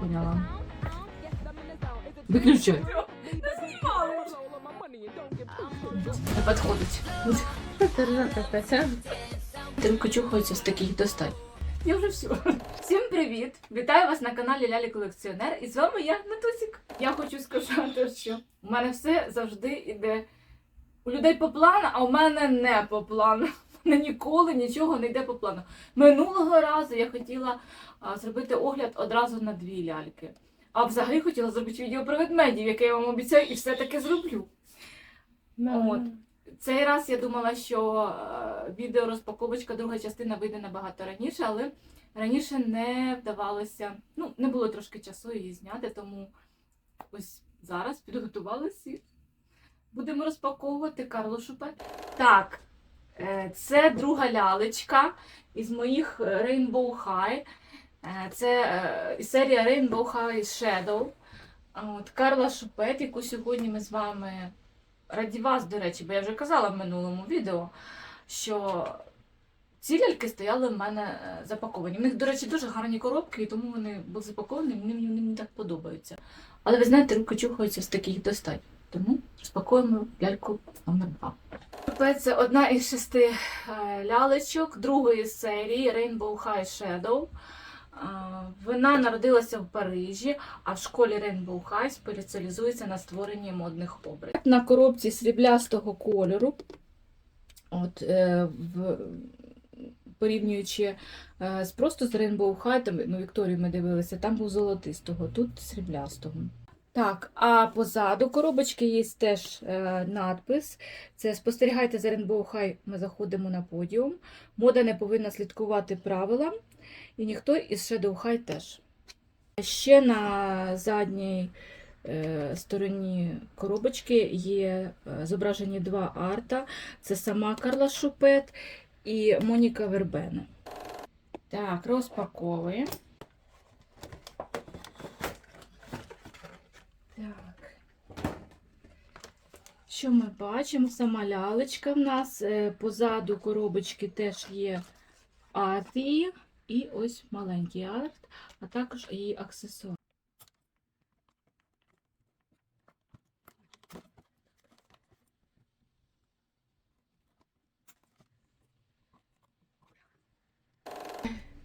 поняла. Виключай. Не підходить. Тимко чухається з таких достать. Я вже все. Всім привіт! Вітаю вас на каналі Лялі Колекціонер. І з вами я, Натусік. Я хочу сказати, що у мене все завжди йде у людей по плану, а у мене не по плану. Мене ніколи нічого не йде по плану. Минулого разу я хотіла а, зробити огляд одразу на дві ляльки. А взагалі хотіла зробити відео про ведмедів, яке я вам обіцяю, і все-таки зроблю. От. Цей раз я думала, що відео розпаковочка, друга частина вийде набагато раніше, але раніше не вдавалося, ну, не було трошки часу її зняти, тому ось зараз підготувалися і будемо розпаковувати Карло Шупет. Так, це друга лялечка із моїх е, Rainbow High. Е, Це е, серія Rainbow High Shadow. От, Карла Шупет, яку сьогодні ми з вами раді вас, до речі, бо я вже казала в минулому відео, що ці ляльки стояли в мене е, запаковані. В них, до речі, дуже гарні коробки, і тому вони були запаковані, мені, мені, мені так подобаються. Але ви знаєте, руки чухаються з таких достать. Тому розпакуємо ляльку номер 2. Це одна із шести е, лялечок другої серії Rainbow High Shadow. Вона народилася в Парижі, а в школі Rainbow High спеціалізується на створенні модних образів. На коробці сріблястого кольору, от, е, в, порівнюючи е, з просто з Rainbow High, там, ну, Вікторію ми дивилися, там був золотистого, тут сріблястого. Так, а позаду коробочки є теж е, надпис. Це спостерігайте за Rainbow High, ми заходимо на подіум. Мода не повинна слідкувати правилам. І ніхто із Shadow High теж. Ще на задній е, стороні коробочки є е, зображені два арта. Це сама Карла Шупет і Моніка Вербена. Так, розпаковуємо. Так. Що ми бачимо? Сама лялечка в нас. е, Позаду коробочки теж є арти. І ось маленький арт, а також її аксесуар.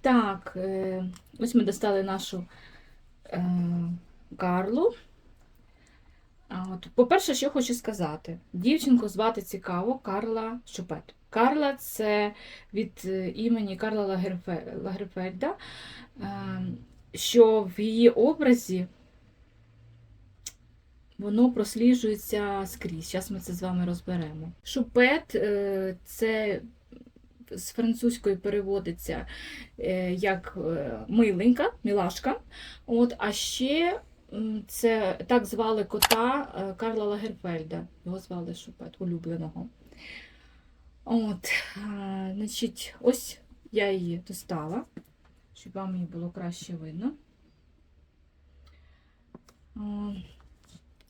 Так, е, ось ми достали нашу е, Карлу. От, по-перше, що хочу сказати, дівчинку звати цікаво Карла Шупет. Карла це від е, імені Карла Лагерфельда, е, що в її образі воно просліджується скрізь. Зараз ми це з вами розберемо. Шупет е, це з французької переводиться як миленька, мілашка. От, а ще це так звали кота е, Карла Лагерфельда. Його звали Шупет, улюбленого. От, значить, ось я її достала, щоб вам її було краще видно.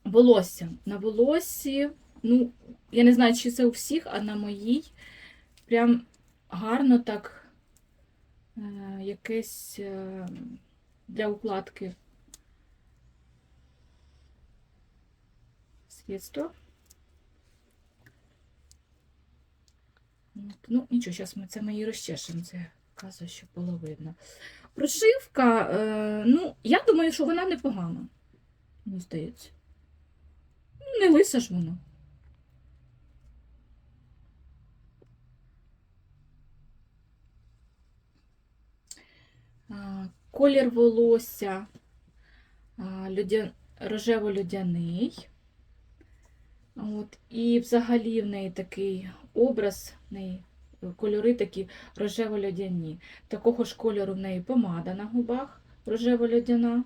Волосся. На волоссі, ну, я не знаю, чи це у всіх, а на моїй прям гарно так е, якесь е, для укладки средство. Ну, нічого, зараз ми це ми її розчешемо, це вказує, щоб було видно. Прошивка, е, ну, я думаю, що вона непогана. Мені здається. Ну, Не лиса ж вона. Колір волосся рожево-людяний. От, і взагалі в неї такий образ, в неї кольори такі рожево-льодяні. Такого ж кольору в неї помада на губах рожево-льодяна.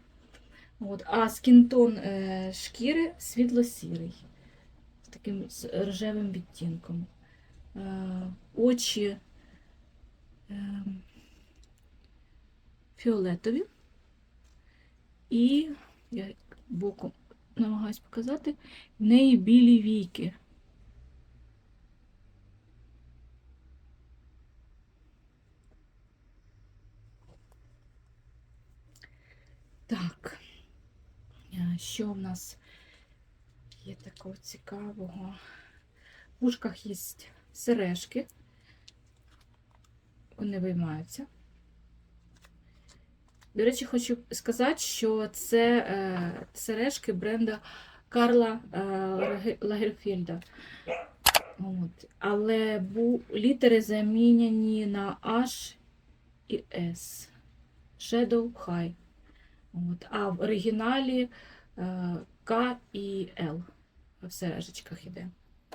От, а скінтон е, шкіри світло-сірий, з таким рожевим відтінком. Е, очі е, фіолетові. І боком намагаюсь показати, в неї білі війки. Так. Що в нас є такого цікавого? В ушках є сережки. Вони виймаються. До речі, хочу сказати, що це е, сережки бренда Карла е, Лаге- Лагерфельда. От. Але бу, літери заміняні на H і S. Shadow High. От. А в оригіналі е, К і Л в сережечках іде.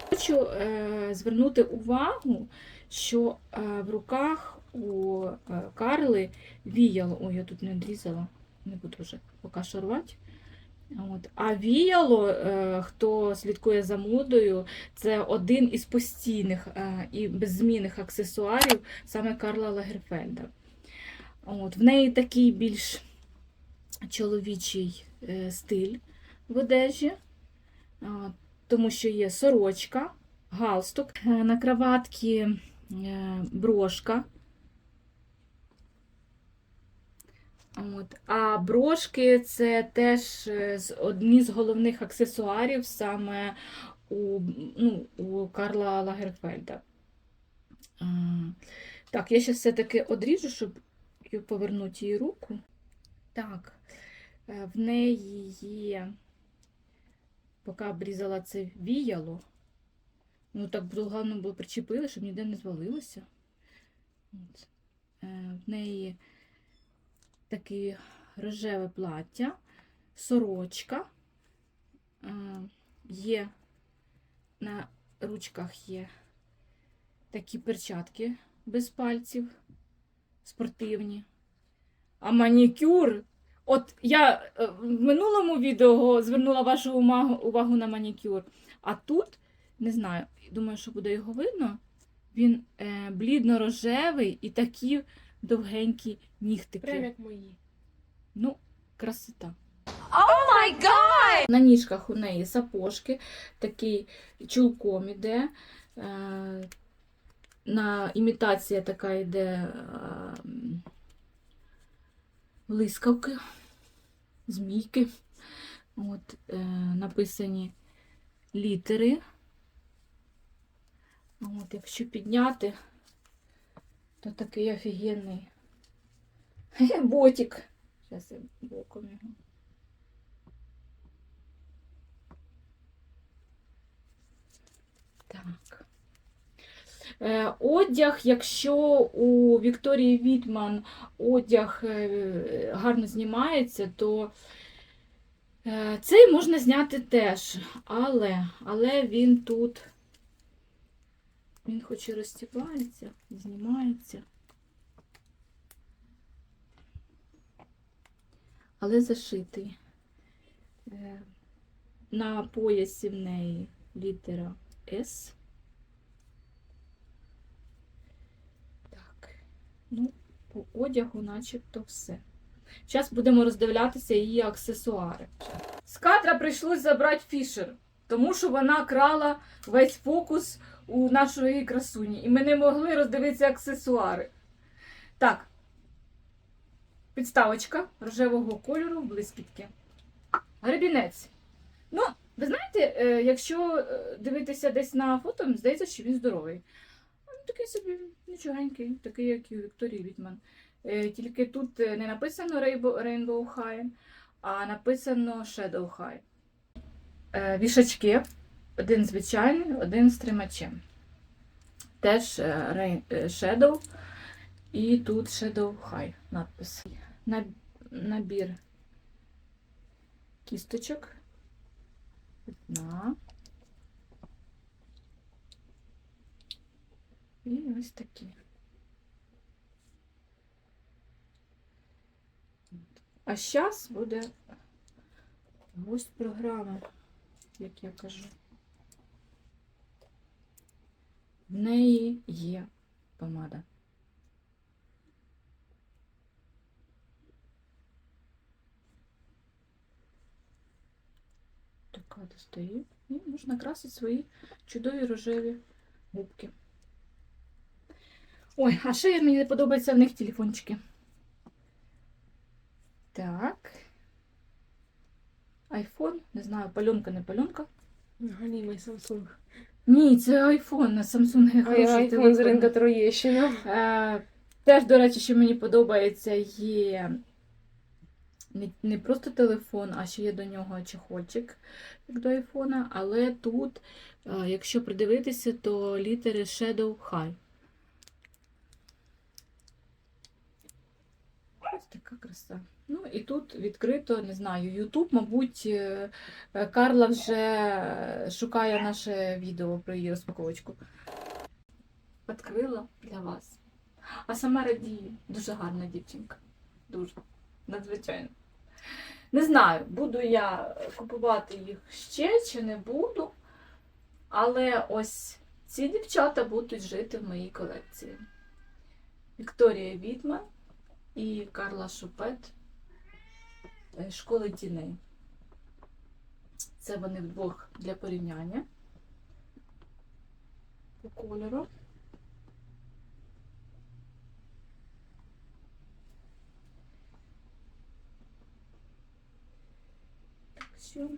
Хочу е, звернути увагу, що е, в руках у е, Карли віяло. Ой, я тут не відрізала, не буду вже поки шарувати. От. А віяло, е, хто слідкує за модою, це один із постійних е, і беззмінних аксесуарів саме Карла Лагерфельда. От. В неї такий більш чоловічий стиль в одежі, тому що є сорочка, галстук, на краватці е, брошка. От. А брошки це теж е, одні з головних аксесуарів саме у, ну, у Карла Лагерфельда. А, Так, я ще все-таки одріжу, щоб повернути її руку. Так, е, в неї є, поки обрізала це віяло, ну так головне було причепили, щоб ніде не звалилося. От. Е, В неї таке рожеве плаття, сорочка, е, є на ручках є такі перчатки без пальців, спортивні. А манікюр. От я е, в минулому відео звернула вашу увагу, увагу на манікюр. А тут, не знаю, думаю, що буде його видно. Він е, блідно-рожевий і такі довгенькі нігтики. Прям як мої. Ну, красота. my god! На ніжках у неї сапожки, такий чулком іде. Е, на імітація така йде е, блискавки, змійки. От, е, написані літери. От, якщо підняти, то такий офігенний ботик. Зараз я боком його. Так. Е, Одяг, якщо у Вікторії Вітман одяг е, гарно знімається, то е, цей можна зняти теж. Але, але він тут, він хоч і розстібається, знімається. Але зашитий. Е, На поясі в неї літера С. Так, ну, по одягу начебто все. Зараз будемо роздивлятися її аксесуари. З кадра прийшлось забрати фішер, тому що вона крала весь фокус у нашої красуні. І ми не могли роздивитися аксесуари. Так, підставочка рожевого кольору, блискітки. Гребінець. Ну, ви знаєте, е, якщо е, дивитися десь на фото, здається, що він здоровий. Він такий собі нічогенький, такий, як і у Вікторії Вітман. Е, Тільки тут не написано Rainbow, High, а написано Shadow High. Вішачки. Один звичайний, один з тримачем. Теж е, е, Shadow. І тут Shadow High надпис. Набір кісточок. Одна. І ось такі. А зараз буде гость програми, як я кажу. В неї є помада. Така достає. І можна красити свої чудові рожеві губки. Ой, а ще мені не подобаються в них телефончики. Так, iPhone, не знаю, пальонка, не пальонка. Галімий Samsung. Ні, це iPhone, на Samsung я хороший айфон з ринка Троєщина. Е, теж, до речі, що мені подобається, є не, не просто телефон, а ще є до нього чехольчик, як до айфона. Але тут, е, якщо придивитися, то літери Shadow High. Ось така краса. Ну і тут відкрито, не знаю, YouTube, мабуть, е, е, Карла вже шукає наше відео про її розпаковочку. Відкрила для вас. А сама радію. Дуже гарна дівчинка. Дуже. Надзвичайно. Не знаю, буду я купувати їх ще чи не буду. Але ось ці дівчата будуть жити в моїй колекції. Вікторія Вітман і Карла Шупет е, школи тіней. Це вони вдвох для порівняння по кольору. Так що.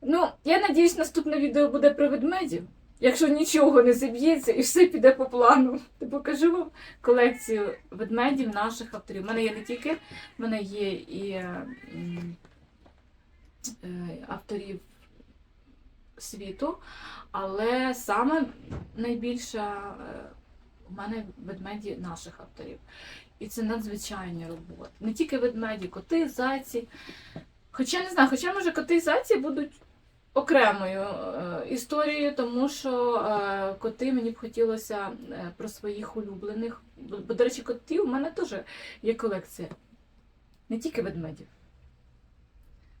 Ну, я надіюсь, наступне відео буде про ведмедів. Якщо нічого не зіб'ється і все піде по плану, то покажу вам колекцію ведмедів наших авторів. У мене є не тільки, в мене є і е, е, авторів світу, але саме найбільша е, у мене ведмеді наших авторів. І це надзвичайні роботи. Не тільки ведмеді, коти, зайці. Хоча не знаю, хоча може коти і зайці будуть окремою е, історією, тому що е, коти мені б хотілося е, про своїх улюблених. Бо, до речі, котів у мене теж є колекція. Не тільки ведмедів.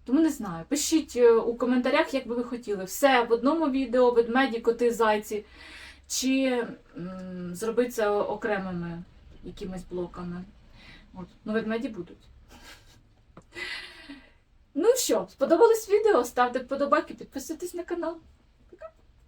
Тому не знаю. Пишіть у коментарях, як би ви хотіли. Все в одному відео, ведмеді, коти, зайці. Чи зробити це окремими якимись блоками. От. Ну, ведмеді будуть. Ну що, сподобалось відео? Ставте вподобайки, підписуйтесь на канал.